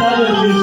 Hallelujah.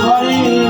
Hare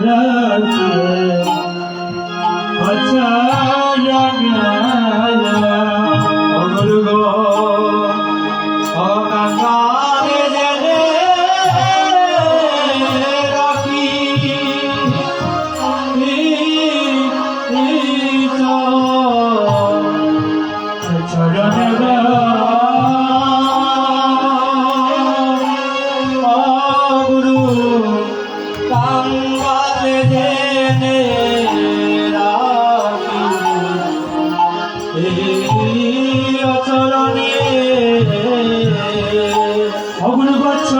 Yeah.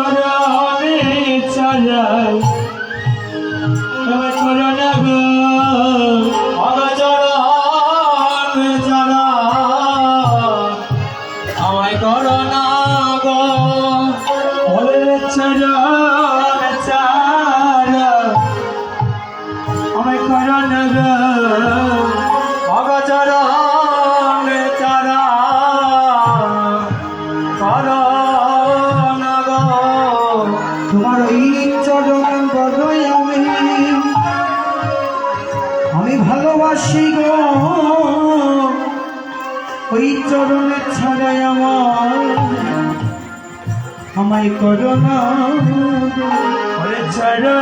তারা ছায় আমায় করো না ছাড়া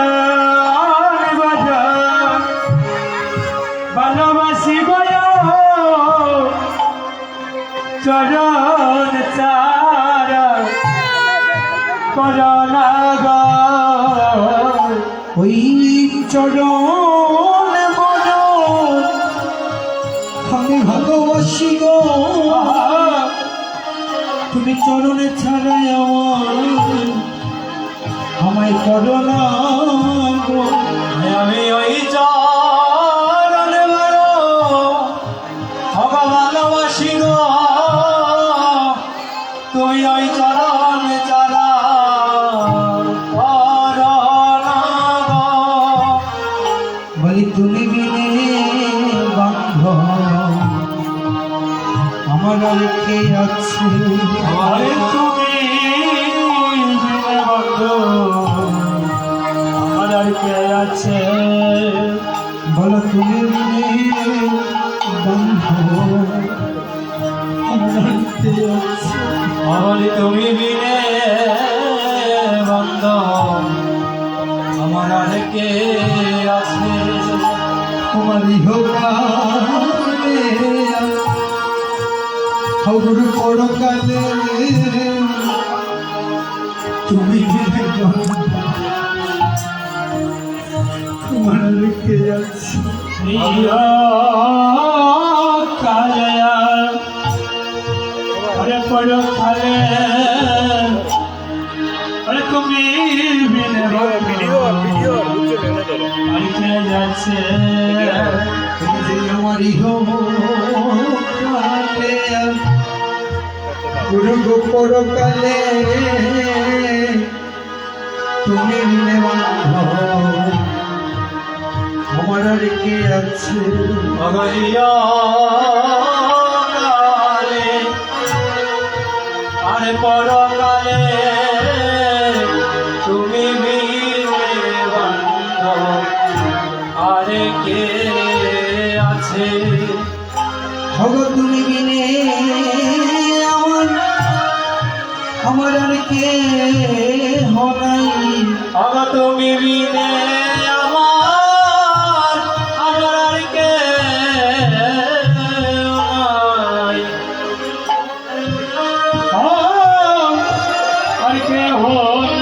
ভালোবাসি বল। চরণ চারা করোনা ওই চরণ চরণে ছাড়াই আমার আমায় করোনা আমি ওই চরণ তোমার ইহকালে খবর পরকালে তুমি তোমার আর কে আছে কালে আরে পড়ো খালে আরে তুমি ভিডিও ভিডিও যাচ্ছে পুরো পরকালে তুমি আমার আর কে আছে? আরে পরকালে কে হনাই অগ তুমি বিনে আমার আমার আর কে হনাই আর কে হো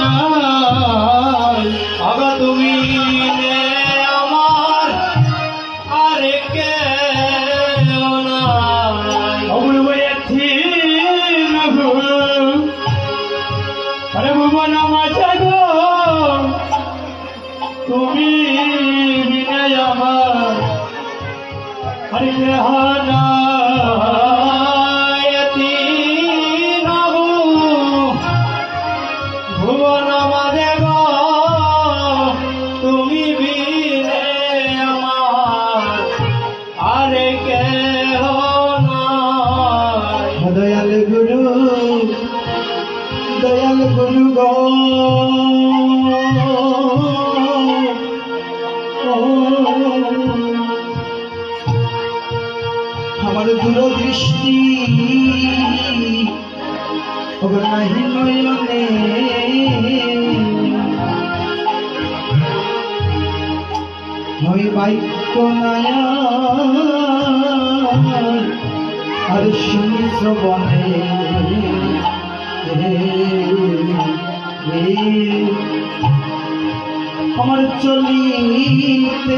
আমার দূরদৃষ্টি নাহি নয়নে। নয় বাক্য নায়া আর শুনি শ্রবণে। চলিতে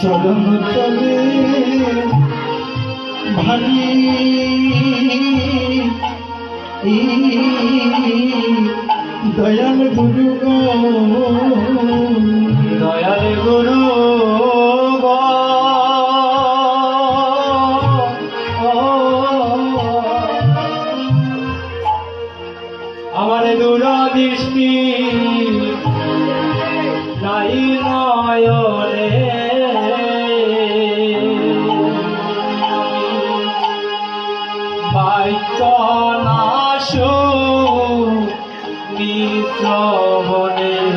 চরণ চলে। ভারী দয়াল গুরু দয়াল গুরু। নিশ্রবণে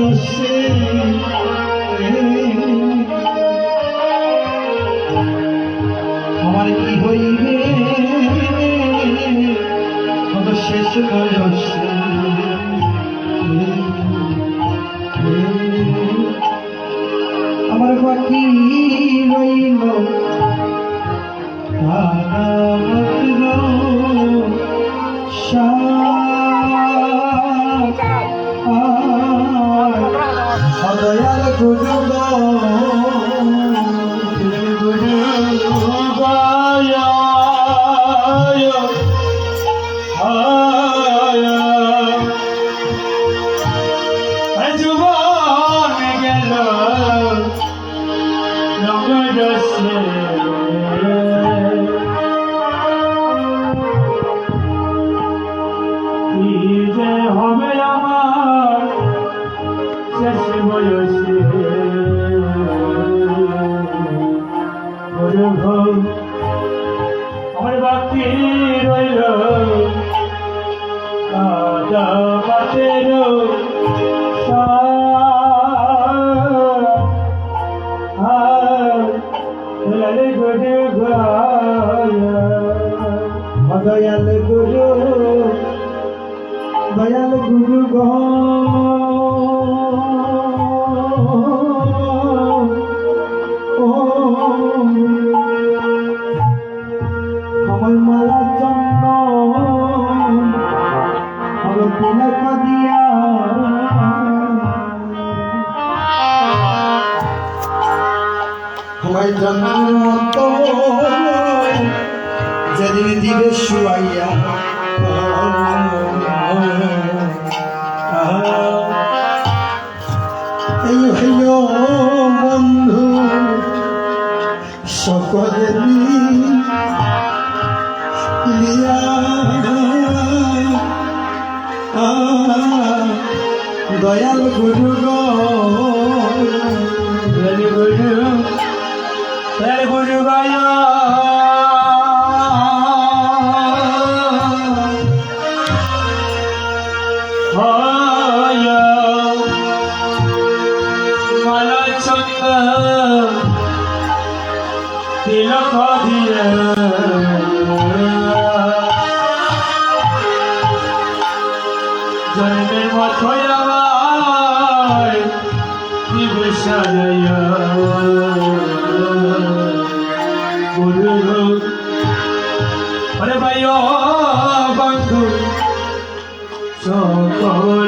নন্দন দয়াল গুরু দয়াল গুরু গো মতো যেদিন দিবে বন্ধু সকলে লিয়া দয়াল গুরু গো Very Tilak diya. জন্মের মতোই আমার সাজাইয়া গুরু আরে ভাই বন্ধু। সকলে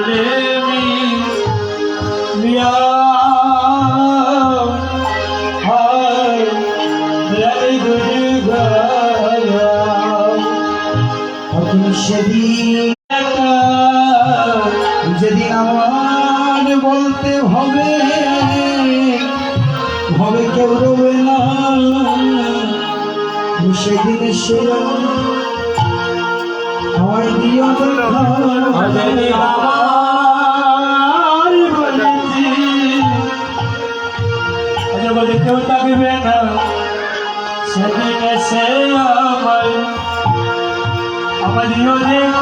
আমার দিও আমার বলেছি আজ বলে কেউ থাকবে না সেদিন সে আমার আমাদিও দেখা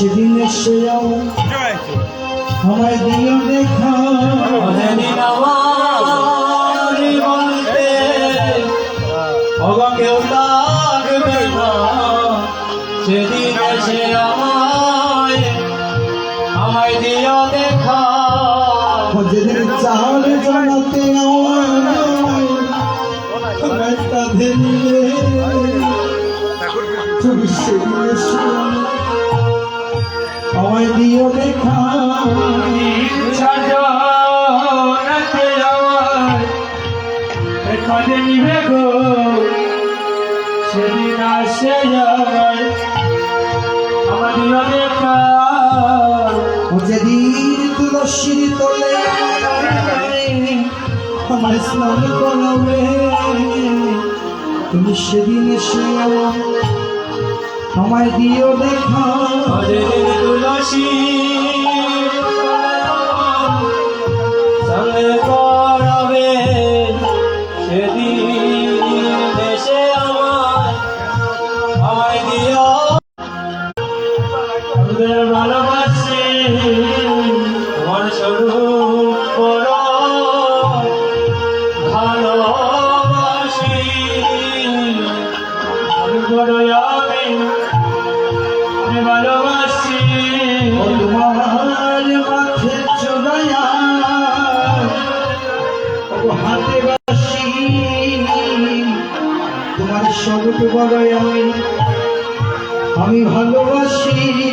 সেদিন সে আমায় দিও দেখা। কেউ থাকবে না। সেদিন সে আমায় আমায় দিও দেখা। যেদিন চাল জানাতে আমায় তুমি সেদিন এসো। আমায় দিও দেখা। এখানে নিবে গো। সেদিন আমার দিও দেখা যেদিন তুলসীর তোলে আমার স্নান করবে তুমি সেদিন এসে আমার সময় দিও দেখা। তুলসী স্বরূপ বলয় আমি ভালোবাসি।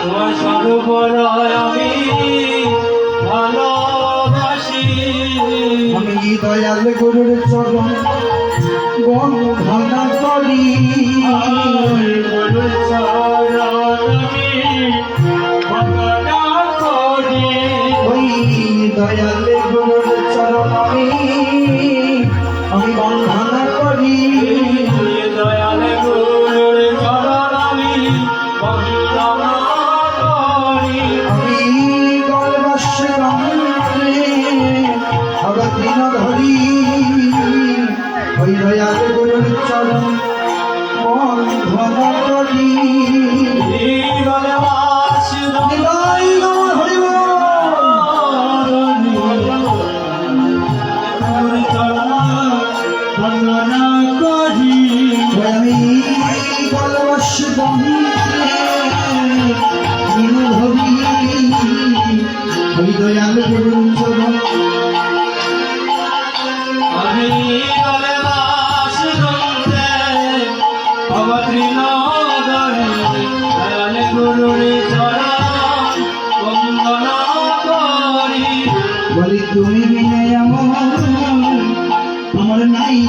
তোমার সর্বনয় আমি ভালোবাসি। আমি দয়াল গুরুর চরণ গণ ভাঙা করি। গুরুর চরণ গুরুর চরণ আমি আমি বন্ধন Oh.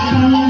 Thank you.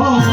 Oh.